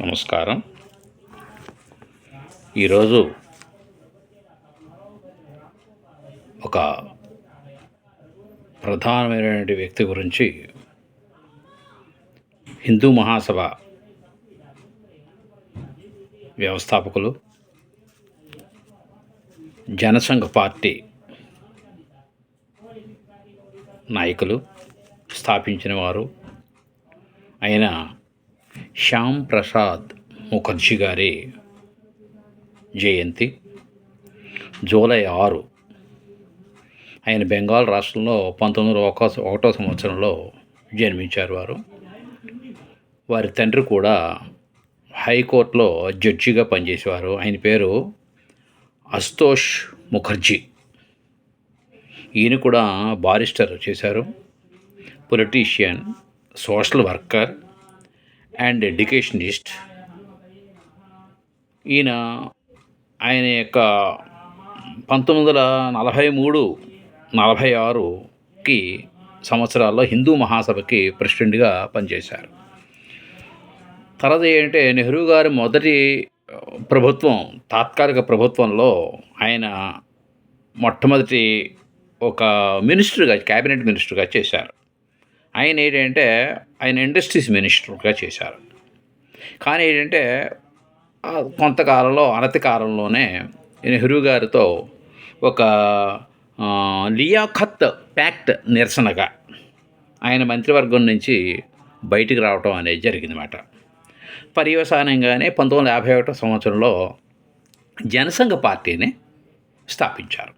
నమస్కారం. ఈరోజు ఒక ప్రధానమైనటువంటి వ్యక్తి గురించి హిందూ మహాసభ వ్యవస్థాపకులు జనసంఘ పార్టీ నాయకులు స్థాపించిన వారు అయిన శ్యామ్ ప్రసాద్ ముఖర్జీ గారి జయంతి. జూలై ఆరు. ఆయన బెంగాల్ రాష్ట్రంలో పంతొమ్మిది వందల ఒక ఒకటో సంవత్సరంలో జన్మించారు వారు. వారి తండ్రి కూడా హైకోర్టులో జడ్జిగా పనిచేసేవారు. ఆయన పేరు అస్తోష్ ముఖర్జీ. ఈయన కూడా బారిస్టర్ చేశారు. Politician social worker and educationist ఈయన ఆయన యొక్క పంతొమ్మిది వందల నలభై మూడు నలభై ఆరుకి సంవత్సరాల్లో హిందూ మహాసభకి ప్రెసిడెంట్గా పనిచేశారు. తర్వాత ఏంటంటే నెహ్రూ గారి మొదటి ప్రభుత్వం తాత్కాలిక ప్రభుత్వంలో ఆయన మొట్టమొదటి ఒక మినిస్టర్గా క్యాబినెట్ మినిస్టర్గా చేశారు. ఆయన ఏంటంటే ఆయన ఇండస్ట్రీస్ మినిస్టర్గా చేశారు. కానీ ఏంటంటే కొంతకాలంలో అనతి కాలంలోనే నెహ్రూ గారితో ఒక లియాఖత్ ప్యాక్ట్ నిరసనగా ఆయన మంత్రివర్గం నుంచి బయటికి రావటం అనేది జరిగిందన్నమాట. పర్యవసానంగానే పంతొమ్మిది వందల యాభై ఒకటో సంవత్సరంలో జనసంఘ పార్టీని స్థాపించారు.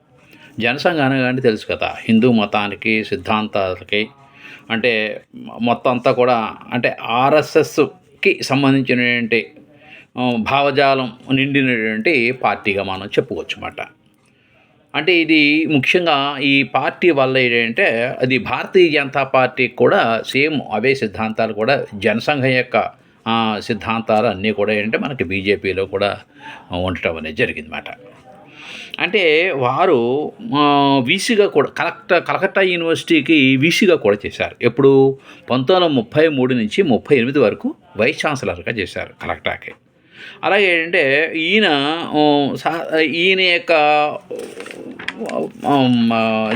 జనసంఘ అనగానే తెలుసు కదా హిందూ మతానికి సిద్ధాంతాలకి అంటే మొత్తం అంతా కూడా అంటే ఆర్ఎస్ఎస్కి సంబంధించినటువంటి భావజాలం నిండినటువంటి పార్టీగా మనం చెప్పుకోవచ్చు అన్నమాట అంటే ఇది ముఖ్యంగా ఈ పార్టీ వల్ల ఏంటంటే అది భారతీయ జనతా పార్టీకి కూడా సేమ్ అవే సిద్ధాంతాలు కూడా జనసంఘం యొక్క సిద్ధాంతాలు అన్నీ కూడా ఏంటంటే మనకి బీజేపీలో కూడా ఉండటం అనేది జరిగిందన్నమాట. అంటే వారు వీసీగా కూడా కలెక్ట కలకత్తా యూనివర్సిటీకి వీసీగా కూడా చేశారు. ఎప్పుడు? పంతొమ్మిది వందల ముప్పై మూడు నుంచి ముప్పై ఎనిమిది వరకు వైస్ ఛాన్సలర్గా చేశారు కలెక్టాకి అలాగే ఏంటంటే ఈయన ఈయన యొక్క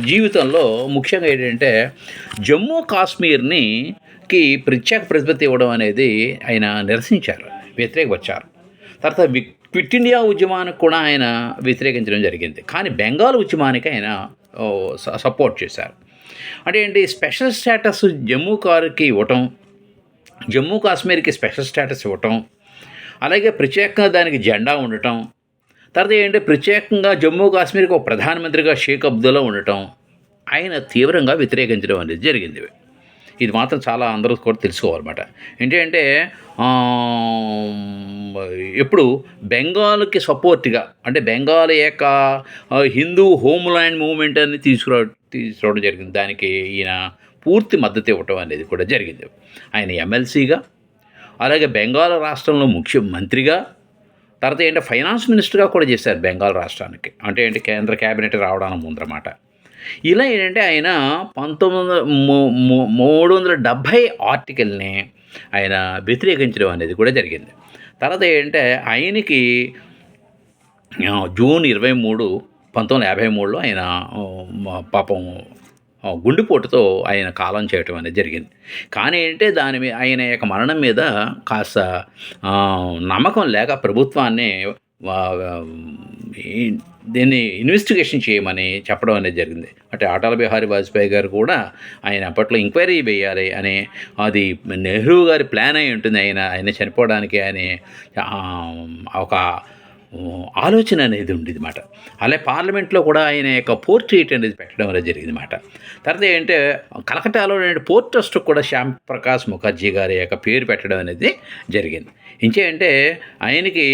జీవితంలో ముఖ్యంగా ఏంటంటే జమ్మూ కాశ్మీర్ని కి ప్రత్యేక ప్రతిపత్తి ఇవ్వడం అనేది ఆయన నిరసించారు వ్యతిరేకపరిచారు. తర్వాత క్విట్ ఇండియా ఉద్యమానికి కూడా ఆయన వ్యతిరేకించడం జరిగింది. కానీ బెంగాల్ ఉద్యమానికి ఆయన సపోర్ట్ చేశారు. అంటే ఏంటి? స్పెషల్ స్టేటస్ జమ్మూ కారుకి ఇవ్వటం జమ్మూ కాశ్మీర్కి స్పెషల్ స్టేటస్ ఇవ్వటం అలాగే ప్రత్యేకంగా దానికి జెండా ఉండటం తర్వాత ఏంటంటే ప్రత్యేకంగా జమ్మూ కాశ్మీర్కి ఒక ప్రధానమంత్రిగా షేక్ అబ్దుల్లా ఉండటం ఆయన తీవ్రంగా వ్యతిరేకించడం అనేది జరిగింది. ఇది మాత్రం చాలా అందరూ కూడా తెలుసుకోవాలన్నమాట. ఏంటంటే ఎప్పుడు బెంగాల్కి సపోర్ట్గా అంటే బెంగాల్ యొక్క హిందూ హోమ్ల్యాండ్ మూవ్మెంట్ అని తీసుకురా తీసుకురావడం జరిగింది. దానికి ఈయన పూర్తి మద్దతు ఇవ్వటం అనేది కూడా జరిగింది. ఆయన ఎమ్మెల్సీగా అలాగే బెంగాల్ రాష్ట్రంలో ముఖ్యమంత్రిగా తర్వాత ఏంటంటే ఫైనాన్స్ మినిస్టర్గా కూడా చేశారు బెంగాల్ రాష్ట్రానికి. అంటే ఏంటి కేంద్ర క్యాబినెట్ రావడానికి ముందరమాట. ఇలా ఏంటంటే ఆయన పంతొమ్మిది వందల మూడు వందల డెబ్భై ఆర్టికల్ని ఆయన వ్యతిరేకించడం అనేది కూడా జరిగింది. తర్వాత ఏంటంటే ఆయనకి జూన్ ఇరవై మూడు పంతొమ్మిది వందల యాభై మూడులో ఆయన పాపం గుండెపోటుతో ఆయన కాలం చేయటం అనేది జరిగింది. కానీ ఏంటంటే దాని మీద ఆయన యొక్క మరణం మీద కాస్త నమ్మకం లేక ప్రభుత్వాన్ని దీన్ని ఇన్వెస్టిగేషన్ చేయమని చెప్పడం అనేది జరిగింది. అంటే అటల్ బిహారీ వాజ్పేయి గారు కూడా ఆయన అప్పట్లో ఎంక్వైరీ వేయాలి అని అది నెహ్రూ గారి ప్లాన్ అయి ఉంటుంది. ఆయన ఆయన చనిపోవడానికి అని ఒక ఆలోచన అనేది ఉండేది మాట అలాగే పార్లమెంట్లో కూడా ఆయన యొక్క పోర్ట్రేట్ అనేది పెట్టడం అనేది జరిగింది మాట తర్వాత ఏంటంటే కలకటాలో పోర్ట్ ట్రస్ట్ కూడా శ్యామ్ ప్రకాష్ ముఖర్జీ గారి యొక్క పేరు పెట్టడం అనేది జరిగింది. ఇంకేంటే ఆయనకి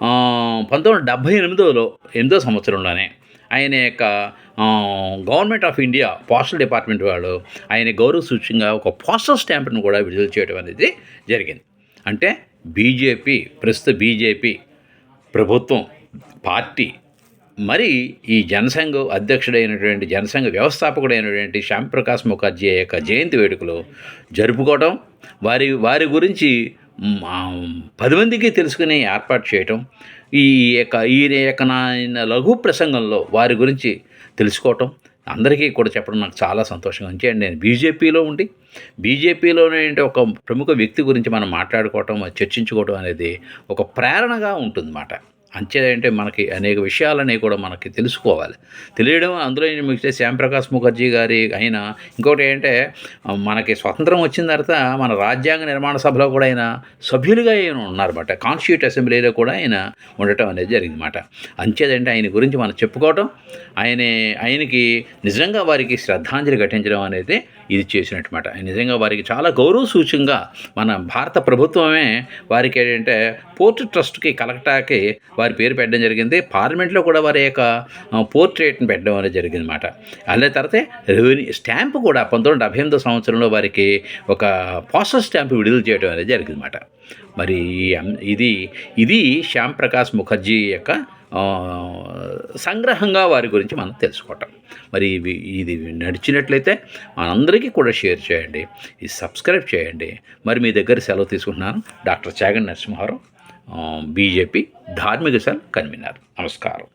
పంతొమ్మిది వందల డెబ్భై ఎనిమిదోలో ఎనిమిదో సంవత్సరంలోనే ఆయన యొక్క government of India postal department వాళ్ళు ఆయన గౌరవ సూచంగా ఒక పోస్టల్ స్టాంప్ను కూడా విడుదల చేయడం అనేది జరిగింది. అంటే బీజేపీ ప్రస్తుత బీజేపీ ప్రభుత్వం పార్టీ మరి ఈ జనసంఘ అధ్యక్షుడైనటువంటి జనసంఘ వ్యవస్థాపకుడైనటువంటి శ్యాంప్రకాష్ ముఖర్జీ యొక్క జయంతి వేడుకలు జరుపుకోవడం వారి వారి గురించి పది మందికి తెలుసుకుని ఏర్పాటు చేయటం ఈ యొక్క ఈ యొక్క నా లఘు ప్రసంగంలో వారి గురించి తెలుసుకోవటం అందరికీ కూడా చెప్పడం నాకు చాలా సంతోషంగా ఉంచి అండ్ నేను బీజేపీలో ఉండి బీజేపీలోనే అంటే ఒక ప్రముఖ వ్యక్తి గురించి మనం మాట్లాడుకోవటం చర్చించుకోవటం అనేది ఒక ప్రేరణగా ఉంటుందన్నమాట. అంతే అంటే మనకి అనేక విషయాలని కూడా మనకి తెలుసుకోవాలి. తెలియడం అందులో మిగితే శ్యాంప్రకాష్ ముఖర్జీ గారి అయినా ఇంకోటి ఏంటంటే మనకి స్వతంత్రం వచ్చిన తర్వాత మన రాజ్యాంగ నిర్మాణ సభలో కూడా ఆయన సభ్యులుగా ఆయన ఉన్నారన్నమాట. కాన్స్టిట్యూట్ అసెంబ్లీలో కూడా ఆయన ఉండటం అనేది జరిగిందన్నమాట. అంచేదంటే ఆయన గురించి మనం చెప్పుకోవటం ఆయన ఆయనకి నిజంగా వారికి శ్రద్ధాంజలి ఘటించడం అనేది ఇది చేసినట్టుమాట. నిజంగా వారికి చాలా గౌరవ సూచంగా మన భారత ప్రభుత్వమే వారికి ఏంటంటే పోర్ట్ ట్రస్ట్కి కలకటాకి వారి పేరు పెట్టడం జరిగింది. పార్లమెంట్లో కూడా వారి యొక్క పోర్ట్రేట్ని పెట్టడం అనేది జరిగింది అనమాట అదే తర్వాత రెవెన్యూ స్టాంప్ కూడా పంతొమ్మిది వందల డెబ్బై ఎనిమిదో సంవత్సరంలో వారికి ఒక పోస్టల్ స్టాంపు విడుదల చేయడం అనేది జరిగింది అనమాట మరి ఇది ఇది శ్యామ్ ప్రకాష్ ముఖర్జీ యొక్క సంగ్రహంగా వారి గురించి మనం తెలుసుకోవటం. మరి ఇవి ఇది నడిచినట్లయితే మనందరికీ కూడా షేర్ చేయండి ఇది సబ్స్క్రైబ్ చేయండి. మరి మీ దగ్గర సెలవు తీసుకుంటున్నాను డాక్టర్ చాగన్ నరసింహారావు బీజేపీ ధార్మిక సెల్ కన్వీనర్. నమస్కారం.